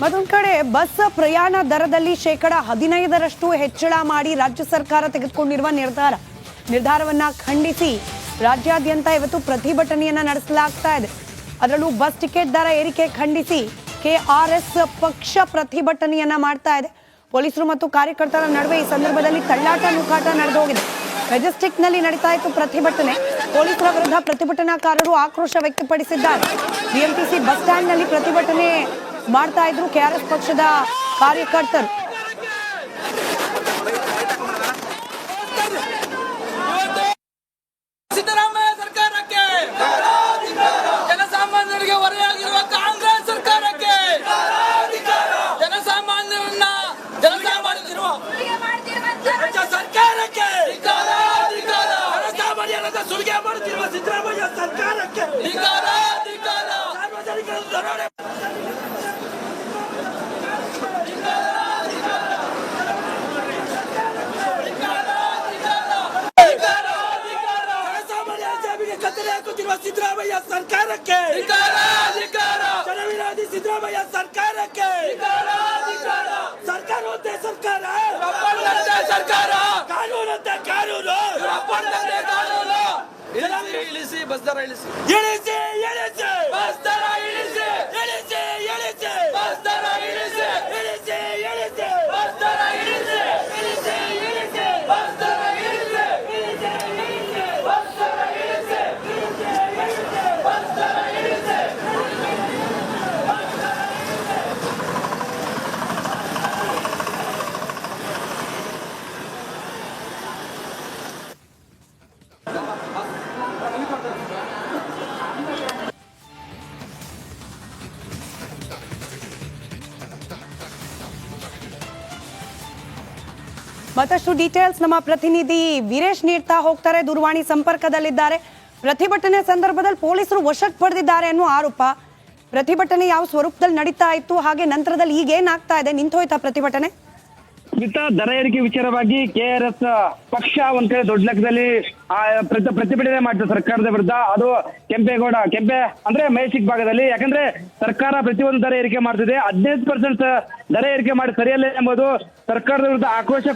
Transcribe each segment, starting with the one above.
ಮತ್ತೊಂದು ಕಡೆ ಬಸ್ ಪ್ರಯಾಣ ದರದಲ್ಲಿ ಶೇಕಡ ಹದಿನೈದರಷ್ಟು ಹೆಚ್ಚಳ ಮಾಡಿ ರಾಜ್ಯ ಸರ್ಕಾರ ತೆಗೆದುಕೊಂಡಿರುವ ನಿರ್ಧಾರ. ನಿರ್ಧಾರವನ್ನ ಖಂಡಿಸಿ ರಾಜ್ಯಾದ್ಯಂತ ಇವತ್ತು ಪ್ರತಿಭಟನೆಯನ್ನ ನಡೆಸಲಾಗ್ತಾ ಇದೆ. ಅದರಲ್ಲೂ ಬಸ್ ಟಿಕೆಟ್ ದರ ಏರಿಕೆ ಖಂಡಿಸಿ ಕೆಆರ್ಎಸ್ ಪಕ್ಷ ಪ್ರತಿಭಟನೆಯನ್ನ ಮಾಡ್ತಾ ಇದೆ. ಪೊಲೀಸರು ಮತ್ತು ಕಾರ್ಯಕರ್ತರ ನಡುವೆ ಈ ಸಂದರ್ಭದಲ್ಲಿ ತಳ್ಳಾಟ ನುಕಾಟ ನಡೆದು ಹೋಗಿದೆ. ಮೆಜೆಸ್ಟಿಕ್ನಲ್ಲಿ ನಡೀತಾ ಇತ್ತು ಪ್ರತಿಭಟನೆ. ಪೊಲೀಸರ ವಿರುದ್ಧ ಪ್ರತಿಭಟನಾಕಾರರು ಆಕ್ರೋಶ ವ್ಯಕ್ತಪಡಿಸಿದ್ದಾರೆ. ಬಿಎಂಟಿಸಿ ಬಸ್ ಸ್ಟ್ಯಾಂಡ್ನಲ್ಲಿ ಪ್ರತಿಭಟನೆ ಮಾಡ್ತಾ ಇದ್ರು. ಕೆಆರ್ಎಸ್ ಪಕ್ಷದ ಕಾರ್ಯಕರ್ತರು ಸಿದ್ದರಾಮಯ್ಯ ಸರ್ಕಾರಕ್ಕೆ ಜನಸಾಮಾನ್ಯರಿಗೆ ಹೊರೆಯಾಗಿರುವ ಕಾಂಗ್ರೆಸ್ ಸರ್ಕಾರಕ್ಕೆ ಜನಸಾಮಾನ್ಯರನ್ನ ಜನಸಾಮಾನ್ಯರಿರುವ ರಾಜ್ಯ ಸರ್ಕಾರಕ್ಕೆ ಜನಸಾಮಾನ್ಯರನ್ನ ಸುಲಿಗೆ ಮಾಡುತ್ತಿರುವ ಸಿದ್ದರಾಮಯ್ಯ ಸರ್ಕಾರಕ್ಕೆ ಸಾರ್ವಜನಿಕರ ದರೋಡೆ ಜನಸಾಮಾನ್ಯರ ಜಾಬಿಗೆ ಹಾಕುತ್ತಿರುವ ಸಿದ್ದರಾಮಯ್ಯ ಸರ್ಕಾರಕ್ಕೆ ಜನವಿರೋಧಿ ಸಿದ್ದರಾಮಯ್ಯ ಸರ್ಕಾರಕ್ಕೆ ಸರ್ಕಾರವಂತೆ ಸರ್ಕಾರ ಸರ್ಕಾರ ಕಾನೂನಂತೆ ಕಾನೂನು ಕಾನೂನು ಇಳಿಸಿ ಬಸ್ ದರ ಇಳಿಸಿ ಇಳಿಸಿ ಇಳಿಸಿ ಬಸ್ ದರ ಮತ್ತಷ್ಟು ಡೀಟೇಲ್ಸ್ ನಮ್ಮ ಪ್ರತಿನಿಧಿ ವೀರೇಶ್ ನೀಡ್ತಾ ಹೋಗ್ತಾರೆ. ದೂರವಾಣಿ ಸಂಪರ್ಕದಲ್ಲಿದ್ದಾರೆ. ಪ್ರತಿಭಟನೆ ಸಂದರ್ಭದಲ್ಲಿ ಪೊಲೀಸರು ವಶಕ್ಕೆ ಪಡೆದಿದ್ದಾರೆ ಅನ್ನೋ ಆರೋಪ. ಪ್ರತಿಭಟನೆ ಯಾವ ಸ್ವರೂಪದಲ್ಲಿ ನಡೀತಾ ಇತ್ತು, ಹಾಗೆ ನಂತರದಲ್ಲಿ ಈಗ ಏನಾಗ್ತಾ ಇದೆ? ನಿಂತೋಯ್ತಾ ಪ್ರತಿಭಟನೆ? ಸ್ಮಿತಾ ದರ ಏರಿಕೆ ವಿಚಾರವಾಗಿ ಕೆಆರ್ಎಸ್ ಪಕ್ಷ ಒಂದ್ ಕಡೆ ದೊಡ್ಡ ಲೆಕ್ಕದಲ್ಲಿ ಪ್ರತಿಭಟನೆ ಮಾಡಿದೆ ಸರ್ಕಾರದ ವಿರುದ್ಧ. ಅದು ಕೆಂಪೇಗೌಡ, ಕೆಂಪೆ ಅಂದ್ರೆ ಮೈಸಿಕ್ ಭಾಗದಲ್ಲಿ. ಯಾಕಂದ್ರೆ ಸರ್ಕಾರ ಪ್ರತಿಯೊಂದು ದರ ಏರಿಕೆ ಮಾಡ್ತಿದೆ. ಹದಿನೈದು ಪರ್ಸೆಂಟ್ ದರ ಏರಿಕೆ ಮಾಡಿ ಸರಿಯಲ್ಲ ಎಂಬುದು ಸರ್ಕಾರದ ವಿರುದ್ಧ ಆಕ್ರೋಶ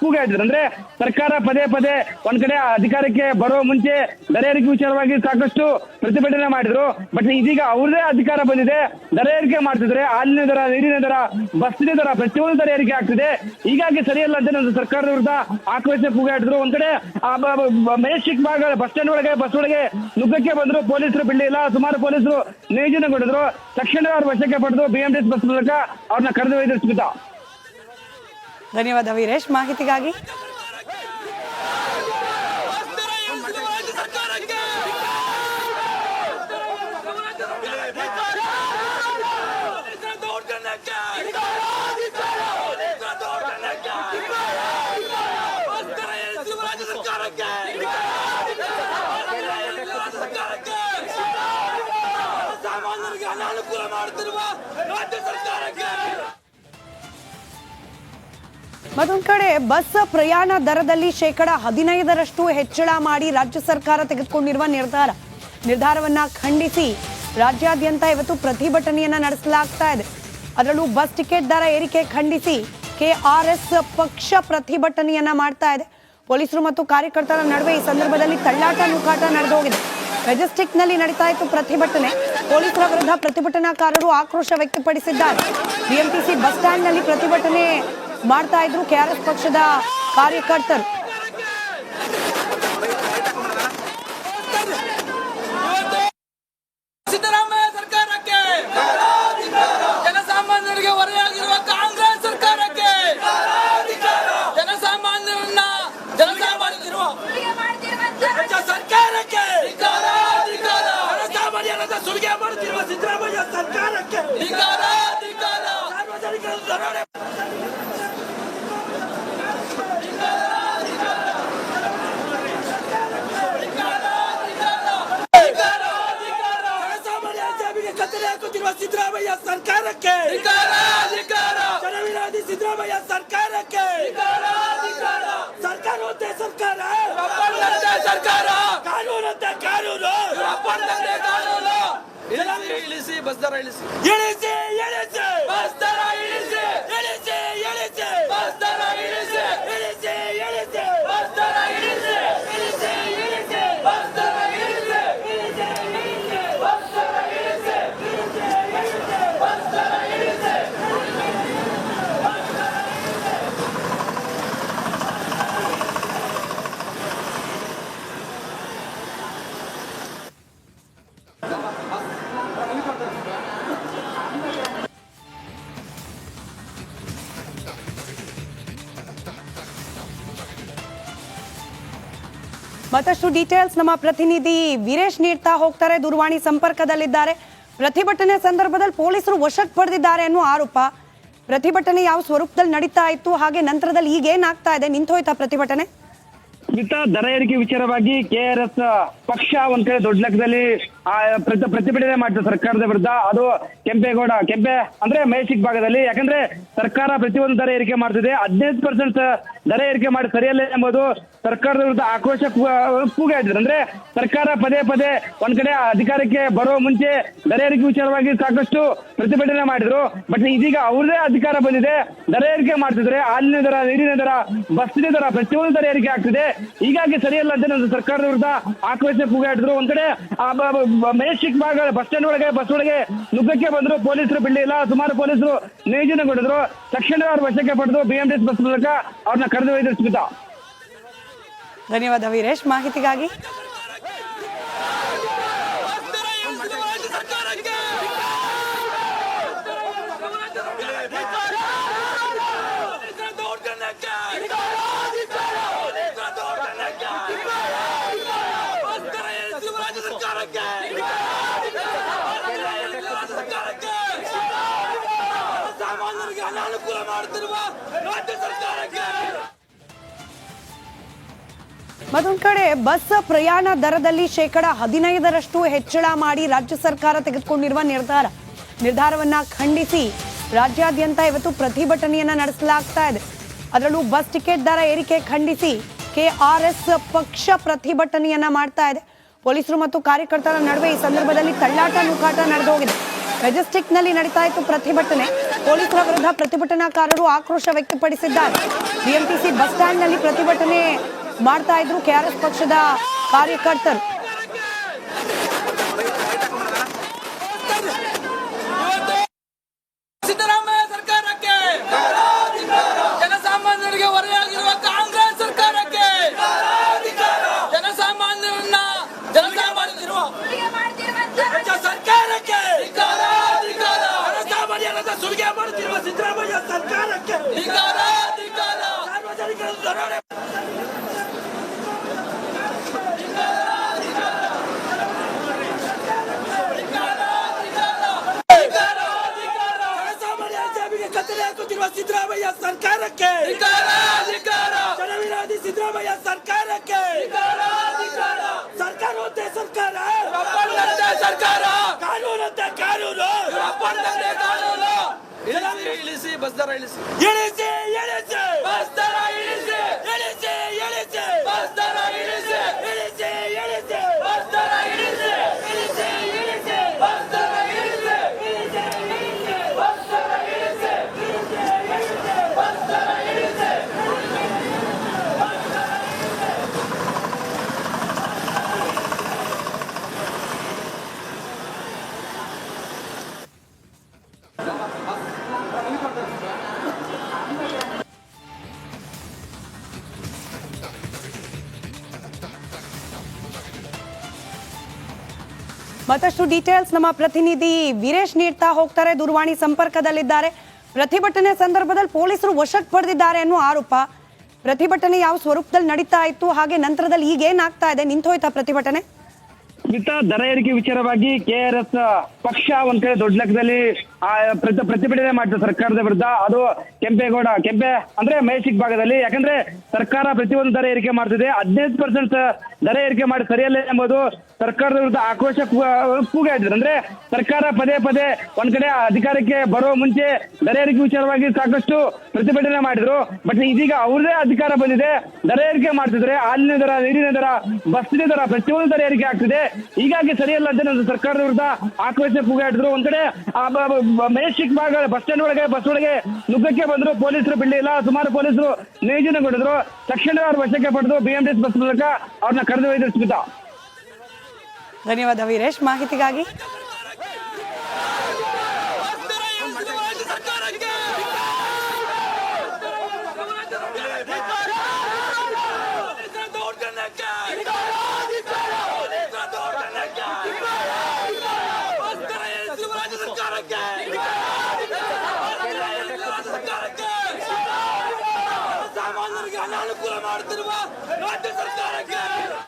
ಕೂಗಾಯಿದ್ರು ಅಂದ್ರೆ ಸರ್ಕಾರ ಪದೇ ಪದೇ ಒಂದ್ ಕಡೆ ಅಧಿಕಾರಕ್ಕೆ ಬರೋ ಮುಂಚೆ ದರ ಏರಿಕೆ ವಿಚಾರವಾಗಿ ಸಾಕಷ್ಟು ಪ್ರತಿಭಟನೆ ಮಾಡಿದ್ರು. ಬಟ್ ಇದೀಗ ಅವ್ರದೇ ಅಧಿಕಾರ ಬಂದಿದೆ. ದರ ಏರಿಕೆ ಮಾಡ್ತಿದ್ರೆ, ಹಾಲಿನ ದರ, ನೀರಿನ ದರ, ಬಸ್ಸಿನ ದರ, ಪ್ರತಿಯೊಂದು ದರ ಏರಿಕೆ ಆಗ್ತಿದೆ. ಹೀಗಾಗಿ ಸರಿಯಲ್ಲ ಅಂತ ನಮ್ದು ಸರ್ಕಾರದ ವಿರುದ್ಧ ಆಕ್ರೋಶ ಕೂಗಾಡಿದ್ರು ಒಂದ್ ಕಡೆ ಬ- ಭಾಗ ಬಸ್ ಸ್ಟ್ಯಾಂಡ್ ಒಳಗೆ ಬಸ್ ಒಳಗೆ ನುಗ್ಗಕ್ಕೆ ಬಂದ್ರು. ಪೊಲೀಸರು ಬಿಡ್ಲಿಲ್ಲ. ಸುಮಾರು ಪೊಲೀಸರು ನಿಯೋಜನೆಗೊಂಡಿದ್ರು ತಕ್ಷಣ ಅವ್ರ ವಶಕ್ಕೆ ಪಡೆದು ಬಿಎಂಟಿಎಸ್ ಬಸ್ ಮೂಲಕ ಅವ್ರನ್ನ ಕರೆದು ಧನ್ಯವಾದ ವೀರೇಶ್. ಮಾಹಿತಿಗಾಗಿ ಸರ್ಕಾರಕ್ಕೆ ದೌರ್ಜನ್ಯಕ್ಕೆ ಬಸ್ತರ ಏರಿಸಿರುವ ರಾಜ್ಯ ಸರ್ಕಾರಕ್ಕೆ ಸರ್ಕಾರಕ್ಕೆ ಮತ್ತೊಂದು ಕಡೆ ಬಸ್ ಪ್ರಯಾಣ ದರದಲ್ಲಿ ಶೇಕಡ ಹದಿನೈದರಷ್ಟು ಹೆಚ್ಚಳ ಮಾಡಿ ರಾಜ್ಯ ಸರ್ಕಾರ ತೆಗೆದುಕೊಂಡಿರುವ ನಿರ್ಧಾರ. ನಿರ್ಧಾರವನ್ನ ಖಂಡಿಸಿ ರಾಜ್ಯಾದ್ಯಂತ ಇವತ್ತು ಪ್ರತಿಭಟನೆಯನ್ನ ನಡೆಸಲಾಗ್ತಾ ಇದೆ. ಅದರಲ್ಲೂ ಬಸ್ ಟಿಕೆಟ್ ದರ ಏರಿಕೆ ಖಂಡಿಸಿ ಕೆಆರ್ಎಸ್ ಪಕ್ಷ ಪ್ರತಿಭಟನೆಯನ್ನ ಮಾಡ್ತಾ ಇದೆ. ಪೊಲೀಸರು ಮತ್ತು ಕಾರ್ಯಕರ್ತರ ನಡುವೆ ಈ ಸಂದರ್ಭದಲ್ಲಿ ತಳ್ಳಾಟ ನೂಕಾಟ ನಡೆದು ಹೋಗಿದೆ ಮೆಜೆಸ್ಟಿಕ್ನಲ್ಲಿ ನಡೀತಾ ಇತ್ತು ಪ್ರತಿಭಟನೆ. ಪೊಲೀಸರ ವಿರುದ್ಧ ಪ್ರತಿಭಟನಾಕಾರರು ಆಕ್ರೋಶ ವ್ಯಕ್ತಪಡಿಸಿದ್ದಾರೆ. ಬಿಎಂಟಿಸಿ ಬಸ್ ಸ್ಟ್ಯಾಂಡ್ನಲ್ಲಿ ಪ್ರತಿಭಟನೆ ಮಾಡ್ತಾ ಇದ್ರು ಕೆಆರ್ಎಸ್ ಪಕ್ಷದ ಕಾರ್ಯಕರ್ತರು ಸಿದ್ದರಾಮಯ್ಯ ಸರ್ಕಾರಕ್ಕೆ ಜನಸಾಮಾನ್ಯರಿಗೆ ಹೊರೆಯಾಗಿರುವ ಕಾಂಗ್ರೆಸ್ ಸರ್ಕಾರಕ್ಕೆ ಜನಸಾಮಾನ್ಯರನ್ನ ಜನಸಾಮಾನ್ಯರಿರುವ ರಾಜ್ಯ ಸರ್ಕಾರಕ್ಕೆ ಜನಸಾಮಾನ್ಯರನ್ನ ಸುಲಿಗೆ ಮಾಡುತ್ತಿರುವ ಸಿದ್ದರಾಮಯ್ಯ ಸರ್ಕಾರಕ್ಕೆ ಸಾರ್ವಜನಿಕರ ದರೋಡೆ ಜನಸಾಮಾನ್ಯರ ಕತ್ತಲೆ ಹಾಕುತ್ತಿರುವ ಸಿದ್ದರಾಮಯ್ಯ ಸರ್ಕಾರಕ್ಕೆ. ಜನವಿರೋಧಿ ಸಿದ್ದರಾಮಯ್ಯ ಸರ್ಕಾರಕ್ಕೆ. ಸರ್ಕಾರವಂತೆ ಸರ್ಕಾರ. ಸರ್ಕಾರ. ಕಾನೂನಂತೆ ಕಾನೂನು. ಇಳಿಸಿ ಇಳಿಸಿ ಬಸ್ ದರ ಇಳಿಸಿ. ಇಳಿಸಿ. ಮತ್ತಷ್ಟು ಡೀಟೇಲ್ಸ್ ನಮ್ಮ ಪ್ರತಿನಿಧಿ ವೀರೇಶ್ ನೀಡ್ತಾ ಹೋಗ್ತಾರೆ. ದೂರವಾಣಿ ಸಂಪರ್ಕದಲ್ಲಿದ್ದಾರೆ. ಪ್ರತಿಭಟನೆ ಸಂದರ್ಭದಲ್ಲಿ ಪೊಲೀಸರು ವಶಕ್ಕೆ ಪಡೆದಿದ್ದಾರೆ ಅನ್ನೋ ಆರೋಪ. ಪ್ರತಿಭಟನೆ ಯಾವ ಸ್ವರೂಪದಲ್ಲಿ ನಡೀತಾ ಇತ್ತು, ಹಾಗೆ ನಂತರದಲ್ಲಿ ಈಗ ಏನಾಗ್ತಾ ಇದೆ? ನಿಂತೋಯ್ತಾ ಪ್ರತಿಭಟನೆ? ದರ ಏರಿಕೆ ವಿಚಾರವಾಗಿ ಕೆಆರ್ಎಸ್ ಪಕ್ಷ ಒಂದ್ ಕಡೆ ದೊಡ್ಡ ಲೆಕ್ಕದಲ್ಲಿ ಆ, ಪ್ರತಿ- ಪ್ರತಿಭಟನೆ ಮಾಡ್ತದೆ ಸರ್ಕಾರದ ವಿರುದ್ಧ. ಅದು ಕೆಂಪೇಗೌಡ ಕೆಂಪೆ ಅಂದ್ರೆ ಮೈಸಿಕ್ ಭಾಗದಲ್ಲಿ. ಯಾಕಂದ್ರೆ ಸರ್ಕಾರ ಪ್ರತಿಯೊಂದು ದರ ಏರಿಕೆ ಮಾಡ್ತಿದೆ. ಹದಿನೈದು ಪರ್ಸೆಂಟ್ ದರ ಏರಿಕೆ ಮಾಡಿ ಸರಿಯಲ್ಲ ಎಂಬುದು ಸರ್ಕಾರದ ವಿರುದ್ಧ ಆಕ್ರೋಶ ಕೂಗೆ ಕೂಗು ಅಂದ್ರೆ ಸರ್ಕಾರ ಪದೇ ಪದೇ ಒಂದ್ ಕಡೆ ಅಧಿಕಾರಕ್ಕೆ ಬರೋ ಮುಂಚೆ ದರ ಏರಿಕೆ ವಿಚಾರವಾಗಿ ಸಾಕಷ್ಟು ಪ್ರತಿಭಟನೆ ಮಾಡಿದ್ರು. ಬಟ್ ಇದೀಗ ಅವ್ರದೇ ಅಧಿಕಾರ ಬಂದಿದೆ. ದರ ಏರಿಕೆ ಮಾಡ್ತಿದ್ರೆ ಹಾಲಿನ ದರ ನೀರಿನ ದರ ಬಸ್ಸಿನ ದರ ಪ್ರತಿಯೊಂದು ದರ ಏರಿಕೆ ಆಗ್ತಿದೆ. ಹೀಗಾಗಿ ಸರಿಯಲ್ಲ ಅಂತ ಸರ್ಕಾರದ ವಿರುದ್ಧ ಆಕ್ರೋಶ ಕೂಗಾಡಿದ್ರು ಒಂದ್ ಕಡೆ ಮೇಸ್ಟಿಕ್ ಭಾಗ ಬಸ್ ಸ್ಟ್ಯಾಂಡ್ ಒಳಗೆ, ಬಸ್ ಒಳಗೆ ನುಗ್ಗಕ್ಕೆ ಬಂದ್ರು ಪೊಲೀಸರು ಬಿಡಲಿಲ್ಲ ಸುಮಾರು ಪೊಲೀಸರು ನಿಯೋಜನೆಗೊಂಡಿದ್ರು ತಕ್ಷಣ ಅವ್ರ ವಶಕ್ಕೆ ಪಡೆದು ಬಿಎಂಟಿಎಸ್ ಬಸ್ ಮೂಲಕ ಅವ್ರನ್ನ ಕರೆದು ಧನ್ಯವಾದ ವೀರೇಶ್. ಮಾಹಿತಿಗಾಗಿ ಸಾಮಾನ್ಯರಿಗೆ ಅನಾನುಕೂಲ ಮಾಡುತ್ತಿರುವ ರಾಜ್ಯ ಸರ್ಕಾರಕ್ಕೆ! ಮತ್ತೊಂದು ಕಡೆ ಬಸ್ ಪ್ರಯಾಣ ದರದಲ್ಲಿ ಶೇಕಡ ಹದಿನೈದರಷ್ಟು ಹೆಚ್ಚಳ ಮಾಡಿ ರಾಜ್ಯ ಸರ್ಕಾರ ತೆಗೆದುಕೊಂಡಿರುವ ನಿರ್ಧಾರ. ನಿರ್ಧಾರವನ್ನ ಖಂಡಿಸಿ ರಾಜ್ಯಾದ್ಯಂತ ಇವತ್ತು ಪ್ರತಿಭಟನೆಯನ್ನ ನಡೆಸಲಾಗ್ತಾ ಇದೆ. ಅದರಲ್ಲೂ ಬಸ್ ಟಿಕೆಟ್ ದರ ಏರಿಕೆ ಖಂಡಿಸಿ ಕೆಆರ್ಎಸ್ ಪಕ್ಷ ಪ್ರತಿಭಟನೆಯನ್ನ ಮಾಡ್ತಾ ಇದೆ. ಪೊಲೀಸರು ಮತ್ತು ಕಾರ್ಯಕರ್ತರ ನಡುವೆ ಈ ಸಂದರ್ಭದಲ್ಲಿ ತಳ್ಳಾಟ ನುಕಾಟ ನಡೆದು ಹೋಗಿದೆ ಮೆಜೆಸ್ಟಿಕ್ನಲ್ಲಿ ನಡೀತಾ ಇತ್ತು ಪ್ರತಿಭಟನೆ. ಪೊಲೀಸರ ವಿರುದ್ಧ ಪ್ರತಿಭಟನಾಕಾರರು ಆಕ್ರೋಶ ವ್ಯಕ್ತಪಡಿಸಿದ್ದಾರೆ. ಬಿಎಂಟಿಸಿ ಬಸ್ ಸ್ಟ್ಯಾಂಡ್ನಲ್ಲಿ ಪ್ರತಿಭಟನೆ ಮಾಡ್ತಾ ಇದ್ರು ಕೆಆರ್ಎಸ್ ಪಕ್ಷದ ಕಾರ್ಯಕರ್ತರು ಸಿದ್ದರಾಮಯ್ಯ ಸರ್ಕಾರಕ್ಕೆ ಜನಸಾಮಾನ್ಯರಿಗೆ ಹೊರೆಯಾಗಿರುವ ಕಾಂಗ್ರೆಸ್ ಸರ್ಕಾರಕ್ಕೆ ಜನಸಾಮಾನ್ಯರನ್ನ ಜನಸಾಮಾನ್ಯರಿರುವ ರಾಜ್ಯ ಸರ್ಕಾರಕ್ಕೆ ಜನಸಾಮಾನ್ಯರನ್ನ ಸುಲಿಗೆ ಮಾಡುತ್ತಿರುವ ಸಿದ್ದರಾಮಯ್ಯ ಸರ್ಕಾರಕ್ಕೆ ಸಾರ್ವಜನಿಕರ ದರೋಡೆ. ಕತ್ತಲೆ ಹಾಕುತ್ತಿರುವ ಸಿದ್ದರಾಮಯ್ಯ ಸರ್ಕಾರಕ್ಕೆ ಜನವಿರೋಧಿ ಸಿದ್ದರಾಮಯ್ಯ ಸರ್ಕಾರಕ್ಕೆ ಸರ್ಕಾರವಂತೆ ಸರ್ಕಾರ. ಸರ್ಕಾರ. ಕಾನೂನಂತೆ ಕಾನೂನು. ಇಳಿಸಿ ಇಳಿಸಿ ಬಸ್ ದರ ಇಳಿಸಿ. ಇಳಿಸಿ ಇಳಿಸಿ! ಬಸ್ ದರ ಇಳಿಸಿ ಇಳಿಸಿ! ಮತ್ತಷ್ಟು ಡೀಟೇಲ್ಸ್ ನಮ್ಮ ಪ್ರತಿನಿಧಿ ವೀರೇಶ್ ನೀಡ್ತಾ ಹೋಗ್ತಾರೆ. ದೂರವಾಣಿ ಸಂಪರ್ಕದಲ್ಲಿದ್ದಾರೆ. ಪ್ರತಿಭಟನೆ ಸಂದರ್ಭದಲ್ಲಿ ಪೊಲೀಸರು ವಶಕ್ಕೆ ಪಡೆದಿದ್ದಾರೆ ಅನ್ನೋ ಆರೋಪ. ಪ್ರತಿಭಟನೆ ಯಾವ ಸ್ವರೂಪದಲ್ಲಿ ನಡೀತಾ ಇತ್ತು, ಹಾಗೆ ನಂತರದಲ್ಲಿ ಈಗ ಏನಾಗ್ತಾ ಇದೆ, ನಿಂತೋಯ್ತಾ ಪ್ರತಿಭಟನೆ? ದರ ಏರಿಕೆ ವಿಚಾರವಾಗಿ ಕೆಆರ್ಎಸ್ ಪಕ್ಷ ಒಂದ್ ಕಡೆ ದೊಡ್ಡ ಲೆಕ್ಕದಲ್ಲಿ ಆ, ಪ್ರತಿ- ಪ್ರತಿಭಟನೆ ಮಾಡಿದ್ರು ಸರ್ಕಾರದ ವಿರುದ್ಧ. ಅದು ಕೆಂಪೇಗೌಡ ಕೆಂಪೆ ಅಂದ್ರೆ ಮೈಸಿಕ್ ಭಾಗದಲ್ಲಿ. ಯಾಕಂದ್ರೆ ಸರ್ಕಾರ ಪ್ರತಿಯೊಂದು ದರ ಏರಿಕೆ ಮಾಡ್ತಿದೆ. ಹದಿನೈದು ಪರ್ಸೆಂಟ್ ದರ ಏರಿಕೆ ಮಾಡಿ ಸರಿಯಲ್ಲ ಎಂಬುದು ಸರ್ಕಾರದ ವಿರುದ್ಧ ಆಕ್ರೋಶ ಕೂಗ ಕೂಗು ಹಾಕಿದ್ರು ಅಂದ್ರೆ ಸರ್ಕಾರ ಪದೇ ಪದೇ ಒಂದ್ ಕಡೆ ಅಧಿಕಾರಕ್ಕೆ ಬರೋ ಮುಂಚೆ ದರ ಏರಿಕೆ ವಿಚಾರವಾಗಿ ಸಾಕಷ್ಟು ಪ್ರತಿಭಟನೆ ಮಾಡಿದ್ರು. ಬಟ್ ಇದೀಗ ಅವ್ರದೇ ಅಧಿಕಾರ ಬಂದಿದೆ. ದರ ಏರಿಕೆ ಮಾಡ್ತಿದ್ರೆ ಹಾಲಿನ ದರ ನೀರಿನ ದರ ಬಸ್ಸಿನ ದರ ಪ್ರತಿಯೊಂದು ದರ ಏರಿಕೆ ಆಗ್ತಿದೆ. ಹೀಗಾಗಿ ಸರಿಯಲ್ಲ ಅಂತ ಸರ್ಕಾರದ ವಿರುದ್ಧ ಆಕ್ರೋಶ ಕೂಗಾಡಿದ್ರು ಒಂದ್ ಕಡೆ ಆ ಚಿಕ್ಕ ಭಾಗ, ಬಸ್ ಸ್ಟ್ಯಾಂಡ್ ಒಳಗೆ, ಬಸ್ ಒಳಗೆ ನುಗ್ಗಕ್ಕೆ ಬಂದ್ರು, ಪೊಲೀಸರು ಬಿಡಲಿಲ್ಲ ಸುಮಾರು ಪೊಲೀಸರು ನಿಯೋಜನೆಗೊಂಡಿದ್ರು ತಕ್ಷಣ ಅವ್ರ ವಶಕ್ಕೆ ಪಡೆದು ಬಿಎಂಟಿಎಸ್ ಬಸ್ ಮೂಲಕ ಅವ್ರನ್ನ ಕರೆದು ಧನ್ಯವಾದ ವೀರೇಶ್. ಮಾಹಿತಿಗಾಗಿ ಸಾಮಾನ್ಯರಿಗೆ ಅನಾನುಕೂಲ ಮಾಡುತ್ತಿರುವ ರಾಜ್ಯ ಸರ್ಕಾರಕ್ಕೆ